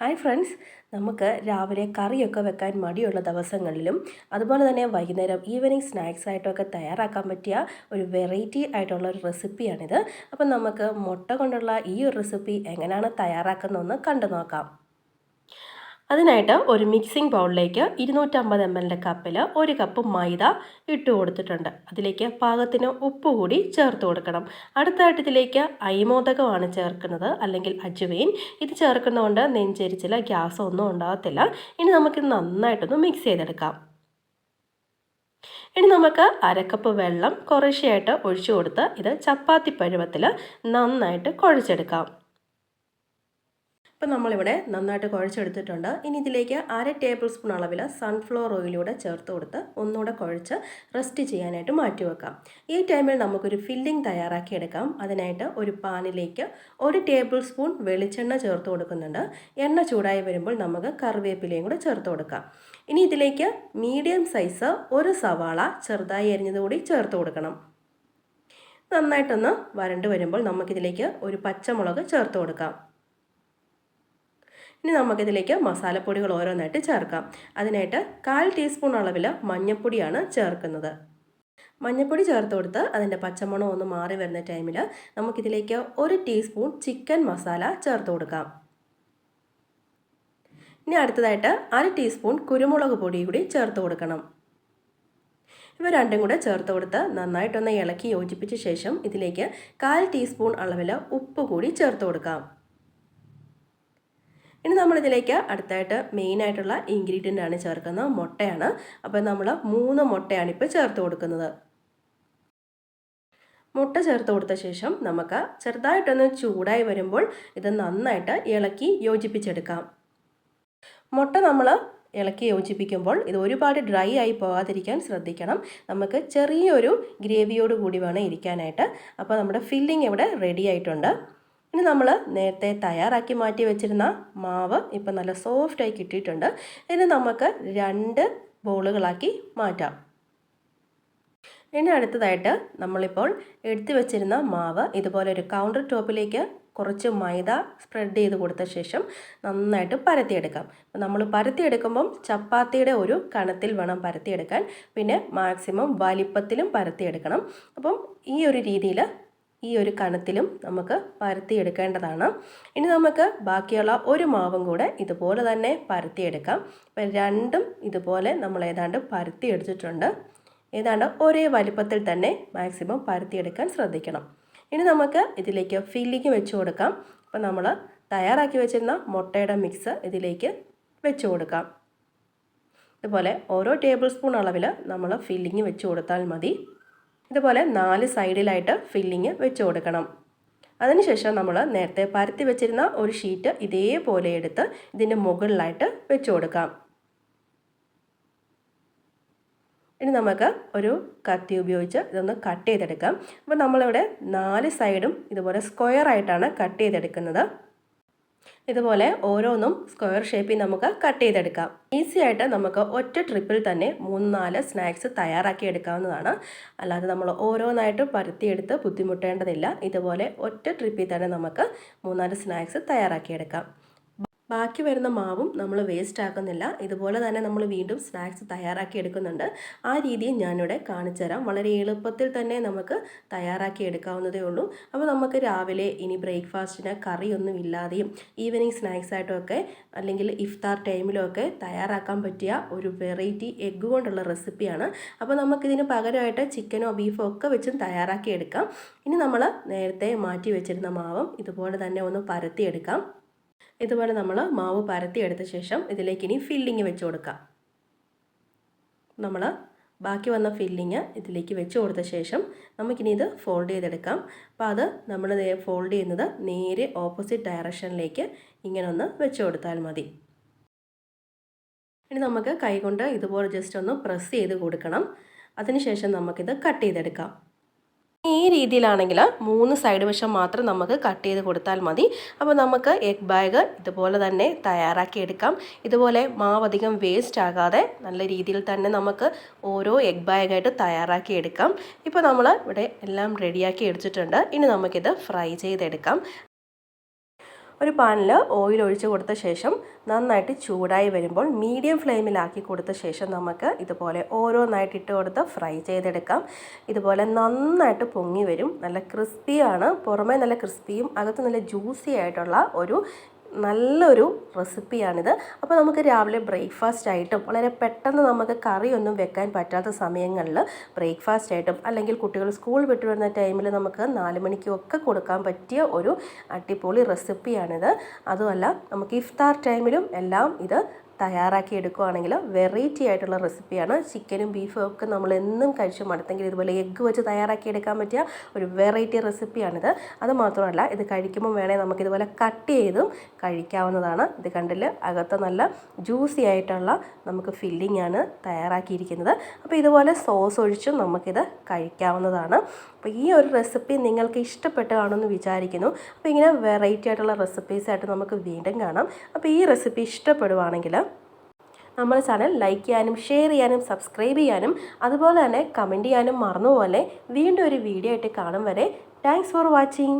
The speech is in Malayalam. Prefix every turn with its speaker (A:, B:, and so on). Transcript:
A: ഹായ് ഫ്രണ്ട്സ് നമുക്ക് രാവിലെ കറിയൊക്കെ വെക്കാൻ മടിയുള്ള ദിവസങ്ങളിലും അതുപോലെ തന്നെ വൈകുന്നേരം ഈവനിങ് സ്നാക്സ് ആയിട്ടൊക്കെ തയ്യാറാക്കാൻ പറ്റിയ ഒരു വെറൈറ്റി ആയിട്ടുള്ള ഒരു റെസിപ്പിയാണിത് അപ്പം നമുക്ക് മുട്ട കൊണ്ടുള്ള ഈ ഒരു റെസിപ്പി എങ്ങനെയാണ് തയ്യാറാക്കുന്നതെന്ന് കണ്ടു നോക്കാം അതിനായിട്ട് ഒരു മിക്സിംഗ് ബൗളിലേക്ക് ഇരുന്നൂറ്റമ്പത് എം എല്ലിന്റെ കപ്പിൽ ഒരു കപ്പ് മൈദ ഇട്ട് കൊടുത്തിട്ടുണ്ട്. അതിലേക്ക് പാകത്തിന് ഉപ്പ് കൂടി ചേർത്ത് കൊടുക്കണം. അടുത്തായിട്ട് ഇതിലേക്ക് അയിമോദകമാണ് ചേർക്കുന്നത് അല്ലെങ്കിൽ അജുവൈൻ. ഇത് ചേർക്കുന്നതുകൊണ്ട് നെഞ്ചരിച്ചിൽ ഗ്യാസ് ഒന്നും ഉണ്ടാകത്തില്ല. ഇനി നമുക്ക് നന്നായിട്ടൊന്ന് മിക്സ് ചെയ്തെടുക്കാം. ഇനി നമുക്ക് അരക്കപ്പ് വെള്ളം കുറേശ്ശെയായിട്ട് ഒഴിച്ചു കൊടുത്ത് ഇത് ചപ്പാത്തി പരുവത്തിൽ നന്നായിട്ട് കുഴച്ചെടുക്കാം. ഇപ്പം നമ്മളിവിടെ നന്നായിട്ട് കുഴച്ചെടുത്തിട്ടുണ്ട്. ഇനി ഇതിലേക്ക് അര ടേബിൾ സ്പൂൺ അളവിൽ സൺഫ്ലവർ ഓയിലൂടെ ചേർത്ത് കൊടുത്ത് ഒന്നുകൂടെ കുഴച്ച് റെസ്റ്റ് ചെയ്യാനായിട്ട് മാറ്റി വെക്കാം. ഈ ടൈമിൽ നമുക്കൊരു ഫില്ലിംഗ് തയ്യാറാക്കി എടുക്കാം അതിനായിട്ട് ഒരു പാനിലേക്ക് ഒരു ടേബിൾ സ്പൂൺ വെളിച്ചെണ്ണ ചേർത്ത് കൊടുക്കുന്നുണ്ട്. എണ്ണ ചൂടായി വരുമ്പോൾ നമുക്ക് കറിവേപ്പിലയും കൂടെ ചേർത്ത് കൊടുക്കാം. ഇനി ഇതിലേക്ക് മീഡിയം സൈസ് ഒരു സവാള ചെറുതായി അരിഞ്ഞതുകൂടി ചേർത്ത് കൊടുക്കണം. നന്നായിട്ടൊന്ന് വരണ്ട് വരുമ്പോൾ നമുക്കിതിലേക്ക് ഒരു പച്ചമുളക് ചേർത്ത് കൊടുക്കാം. ഇനി നമുക്കിതിലേക്ക് മസാലപ്പൊടികൾ ഓരോന്നായിട്ട് ചേർക്കാം. അതിനായിട്ട് കാൽ ടീസ്പൂൺ അളവിൽ മഞ്ഞൾപ്പൊടിയാണ് ചേർക്കുന്നത്. മഞ്ഞൾപ്പൊടി ചേർത്ത് കൊടുത്ത് അതിന്റെ പച്ചമണം ഒന്ന് മാറി വരുന്ന ടൈമിൽ നമുക്കിതിലേക്ക് ഒരു ടീസ്പൂൺ ചിക്കൻ മസാല ചേർത്ത് കൊടുക്കാം. ഇനി അടുത്തതായിട്ട് അര ടീസ്പൂൺ കുരുമുളക് പൊടി കൂടി ചേർത്ത് കൊടുക്കണം. ഇവ രണ്ടും കൂടെ ചേർത്ത് കൊടുത്ത് നന്നായിട്ടൊന്ന് ഇളക്കി യോജിപ്പിച്ച ശേഷം ഇതിലേക്ക് കാൽ ടീസ്പൂൺ അളവിൽ ഉപ്പ് കൂടി ചേർത്ത് കൊടുക്കാം. ഇനി നമ്മളിതിലേക്ക് അടുത്തായിട്ട് മെയിനായിട്ടുള്ള ഇൻഗ്രീഡിയന്റ് ആണ് ചേർക്കുന്നത് മുട്ടയാണ്. അപ്പോൾ നമ്മൾ മൂന്ന് മുട്ടയാണ് ഇപ്പോൾ ചേർത്ത് കൊടുക്കുന്നത്. മുട്ട ചേർത്ത് കൊടുത്ത ശേഷം നമുക്ക് ചെറുതായിട്ടൊന്ന് ചൂടായി വരുമ്പോൾ ഇത് നന്നായിട്ട് ഇളക്കി യോജിപ്പിച്ചെടുക്കാം. മുട്ട നമ്മൾ ഇളക്കി യോജിപ്പിക്കുമ്പോൾ ഇത് ഒരുപാട് ഡ്രൈ ആയി പോകാതിരിക്കാൻ ശ്രദ്ധിക്കണം. നമുക്ക് ചെറിയൊരു ഗ്രേവിയോട് കൂടി വേണം ഇരിക്കാനായിട്ട്. അപ്പോൾ നമ്മുടെ ഫില്ലിംഗ് ഇവിടെ റെഡി ആയിട്ടുണ്ട്. ഇനി നമ്മൾ നേരത്തെ തയ്യാറാക്കി മാറ്റി വെച്ചിരുന്ന മാവ് ഇപ്പം നല്ല സോഫ്റ്റായി കിട്ടിയിട്ടുണ്ട്. ഇനി നമുക്ക് രണ്ട് ബോളുകളാക്കി മാറ്റാം. ഇനി അടുത്തതായിട്ട് നമ്മളിപ്പോൾ എടുത്തു വെച്ചിരുന്ന മാവ് ഇതുപോലെ ഒരു കൗണ്ടർ ടോപ്പിലേക്ക് കുറച്ച് മൈദ സ്പ്രെഡ് ചെയ്ത് കൊടുത്ത ശേഷം നന്നായിട്ട് പരത്തിയെടുക്കാം. അപ്പം നമ്മൾ പരത്തിയെടുക്കുമ്പം ചപ്പാത്തിയുടെ ഒരു കണത്തിൽ വേണം പരത്തിയെടുക്കാൻ. പിന്നെ മാക്സിമം വലിപ്പത്തിലും പരത്തിയെടുക്കണം. അപ്പം ഈ ഒരു രീതിയിൽ ഈ ഒരു കണത്തിലും നമുക്ക് പരത്തിയെടുക്കേണ്ടതാണ്. ഇനി നമുക്ക് ബാക്കിയുള്ള ഒരു മാവും കൂടെ ഇതുപോലെ തന്നെ പരത്തിയെടുക്കാം. അപ്പം രണ്ടും ഇതുപോലെ നമ്മൾ ഏതാണ്ട് പരത്തിയെടുത്തിട്ടുണ്ട്. ഏതാണ്ട് ഒരേ വലിപ്പത്തിൽ തന്നെ മാക്സിമം പരത്തിയെടുക്കാൻ ശ്രദ്ധിക്കണം. ഇനി നമുക്ക് ഇതിലേക്ക് ഫില്ലിങ് വെച്ച് കൊടുക്കാം. അപ്പോൾ നമ്മൾ തയ്യാറാക്കി വെച്ചിരുന്ന മുട്ടയുടെ മിക്സ് ഇതിലേക്ക് വെച്ച് കൊടുക്കാം. ഇതുപോലെ ഓരോ ടേബിൾ സ്പൂൺ അളവിൽ നമ്മൾ ഫില്ലിങ് വെച്ച് കൊടുത്താൽ മതി. ഇതുപോലെ നാല് സൈഡിലായിട്ട് ഫില്ലിങ് വെച്ച് കൊടുക്കണം. അതിനുശേഷം നമ്മൾ നേരത്തെ പരത്തി വെച്ചിരുന്ന ഒരു ഷീറ്റ് ഇതേപോലെ എടുത്ത് ഇതിന്റെ മുകളിലായിട്ട് വെച്ച് കൊടുക്കാം. ഇനി നമുക്ക് ഒരു കത്തി ഉപയോഗിച്ച് ഇതൊന്ന് കട്ട് ചെയ്തെടുക്കാം. അപ്പോൾ നമ്മളിവിടെ നാല് സൈഡും ഇതുപോലെ സ്ക്വയർ ആയിട്ടാണ് കട്ട് ചെയ്തെടുക്കുന്നത്. ഇതുപോലെ ഓരോന്നും സ്ക്വയർ ഷേപ്പിൽ നമുക്ക് കട്ട് ചെയ്തെടുക്കാം. ഈസി ആയിട്ട് നമുക്ക് ഒറ്റ ട്രിപ്പിൽ തന്നെ മൂന്ന് നാല് സ്നാക്സ് തയ്യാറാക്കി എടുക്കാവുന്നതാണ്. അല്ലാതെ നമ്മൾ ഓരോന്നായിട്ട് പരത്തിയെടുത്ത് ബുദ്ധിമുട്ടേണ്ടതില്ല. ഇതുപോലെ ഒറ്റ ട്രിപ്പിൽ തന്നെ നമുക്ക് മൂന്നാൽ സ്നാക്സ് തയ്യാറാക്കിയെടുക്കാം ബാക്കി വരുന്ന മാവും നമ്മൾ വേസ്റ്റ് ആക്കുന്നില്ല. ഇതുപോലെ തന്നെ നമ്മൾ വീണ്ടും സ്നാക്സ് തയ്യാറാക്കി എടുക്കുന്നുണ്ട്. ആ രീതിയും ഞാനിവിടെ കാണിച്ചു തരാം. വളരെ എളുപ്പത്തിൽ തന്നെ നമുക്ക് തയ്യാറാക്കി എടുക്കാവുന്നതേ ഉള്ളൂ. അപ്പോൾ നമുക്ക് രാവിലെ ഇനി ബ്രേക്ക്ഫാസ്റ്റിന് കറിയൊന്നും ഇല്ലാതെയും ഈവനിങ് സ്നാക്സ് ആയിട്ടുമൊക്കെ അല്ലെങ്കിൽ ഇഫ്താർ ടൈമിലൊക്കെ തയ്യാറാക്കാൻ പറ്റിയ ഒരു വെറൈറ്റി എഗ്ഗ് കൊണ്ടുള്ള റെസിപ്പിയാണ് അപ്പോൾ നമുക്കിതിന് പകരമായിട്ട് ചിക്കനോ ബീഫോ ഒക്കെ വെച്ചും തയ്യാറാക്കി എടുക്കാം. ഇനി നമ്മൾ നേരത്തെ മാറ്റി വെച്ചിരുന്ന മാവും ഇതുപോലെ തന്നെ ഒന്ന് പരത്തിയെടുക്കാം ഇതുപോലെ നമ്മൾ മാവ് പരത്തിയെടുത്ത ശേഷം ഇതിലേക്ക് ഇനി ഫില്ലിങ് വെച്ച് കൊടുക്കാം. നമ്മൾ ബാക്കി വന്ന ഫില്ലിങ് ഇതിലേക്ക് വെച്ച് കൊടുത്ത ശേഷം നമുക്കിനി ഇത് ഫോൾഡ് ചെയ്തെടുക്കാം. അപ്പോൾ അത് നമ്മൾ ഫോൾഡ് ചെയ്യുന്നത് നേരെ ഓപ്പോസിറ്റ് ഡയറക്ഷനിലേക്ക് ഇങ്ങനെ ഒന്ന് വെച്ച് കൊടുത്താൽ മതി. ഇനി നമുക്ക് കൈകൊണ്ട് ഇതുപോലെ ജസ്റ്റ് ഒന്ന് പ്രസ് ചെയ്ത് കൊടുക്കണം. അതിനുശേഷം നമുക്കിത് കട്ട് ചെയ്തെടുക്കാം. ഈ രീതിയിലാണെങ്കിൽ മൂന്ന് സൈഡ് വശം മാത്രം നമുക്ക് കട്ട് ചെയ്ത് കൊടുത്താൽ മതി. അപ്പോൾ നമുക്ക് എഗ് ബാഗ് ഇതുപോലെ തന്നെ തയ്യാറാക്കി എടുക്കാം. ഇതുപോലെ മാവധികം വേസ്റ്റ് ആകാതെ നല്ല രീതിയിൽ തന്നെ നമുക്ക് ഓരോ എഗ് ബാഗായിട്ട് തയ്യാറാക്കി എടുക്കാം. ഇപ്പോൾ നമ്മൾ ഇവിടെ എല്ലാം റെഡിയാക്കി എടുത്തിട്ടുണ്ട്. ഇനി നമുക്കിത് ഫ്രൈ ചെയ്തെടുക്കാം. ഒരു പാനിൽ ഓയിൽ ഒഴിച്ച് കൊടുത്ത ശേഷം നന്നായിട്ട് ചൂടായി വരുമ്പോൾ മീഡിയം ഫ്ലെയിമിലാക്കി കൊടുത്ത ശേഷം നമുക്ക് ഇതുപോലെ ഓരോന്നായിട്ട് ഇട്ട് കൊടുത്ത് ഫ്രൈ ചെയ്തെടുക്കാം. ഇതുപോലെ നന്നായിട്ട് പൊങ്ങി വരും. നല്ല ക്രിസ്പിയാണ് പുറമേ നല്ല ക്രിസ്പിയും അകത്ത് നല്ല ജ്യൂസി ആയിട്ടുള്ള ഒരു നല്ലൊരു റെസിപ്പിയാണിത്. അപ്പോൾ നമുക്ക് രാവിലെ ബ്രേക്ക്ഫാസ്റ്റ് ആയിട്ടും വളരെ പെട്ടെന്ന് നമുക്ക് കറിയൊന്നും വെക്കാൻ പറ്റാത്ത സമയങ്ങളിൽ ബ്രേക്ക്ഫാസ്റ്റ് ആയിട്ടും അല്ലെങ്കിൽ കുട്ടികൾ സ്കൂൾ വിട്ടു വരുന്ന ടൈമിൽ നമുക്ക് നാല് മണിക്കൊക്കെ കൊടുക്കാൻ പറ്റിയ ഒരു അടിപൊളി റെസിപ്പിയാണിത്. അതുമല്ല നമുക്ക് ഇഫ്താർ ടൈമിലും എല്ലാം ഇത് തയ്യാറാക്കി എടുക്കുകയാണെങ്കിൽ വെറൈറ്റി ആയിട്ടുള്ള റെസിപ്പിയാണ് ചിക്കനും ബീഫും ഒക്കെ നമ്മൾ എന്നും കഴിച്ച് മടുത്തെങ്കിൽ ഇതുപോലെ എഗ്ഗ് വെച്ച് തയ്യാറാക്കി എടുക്കാൻ പറ്റിയ ഒരു വെറൈറ്റി റെസിപ്പിയാണിത് അത് മാത്രമല്ല ഇത് കഴിക്കുമ്പോൾ വേണേൽ നമുക്കിതുപോലെ കട്ട് ചെയ്തും കഴിക്കാവുന്നതാണ്. ഇത് കണ്ടിൽ അകത്ത് നല്ല ജ്യൂസി ആയിട്ടുള്ള നമുക്ക് ഫില്ലിംഗ് ആണ് തയ്യാറാക്കിയിരിക്കുന്നത്. അപ്പോൾ ഇതുപോലെ സോസ് ഒഴിച്ചും നമുക്കിത് കഴിക്കാവുന്നതാണ്. അപ്പോൾ ഈ ഒരു റെസിപ്പി നിങ്ങൾക്ക് ഇഷ്ടപ്പെട്ടതാണെന്ന് വിചാരിക്കുന്നു. അപ്പോൾ ഇങ്ങനെ വെറൈറ്റി ആയിട്ടുള്ള റെസിപ്പീസായിട്ട് നമുക്ക് വീണ്ടും കാണാം. അപ്പോൾ ഈ റെസിപ്പി ഇഷ്ടപ്പെടുവാണെങ്കിൽ നമ്മുടെ ചാനൽ ലൈക്ക് ചെയ്യാനും ഷെയർ ചെയ്യാനും സബ്സ്ക്രൈബ് ചെയ്യാനും അതുപോലെ തന്നെ കമന്റ് ചെയ്യാനും മറന്നുപോലെ വീണ്ടും ഒരു വീഡിയോ ആയിട്ട് കാണും വരെ. Thanks for watching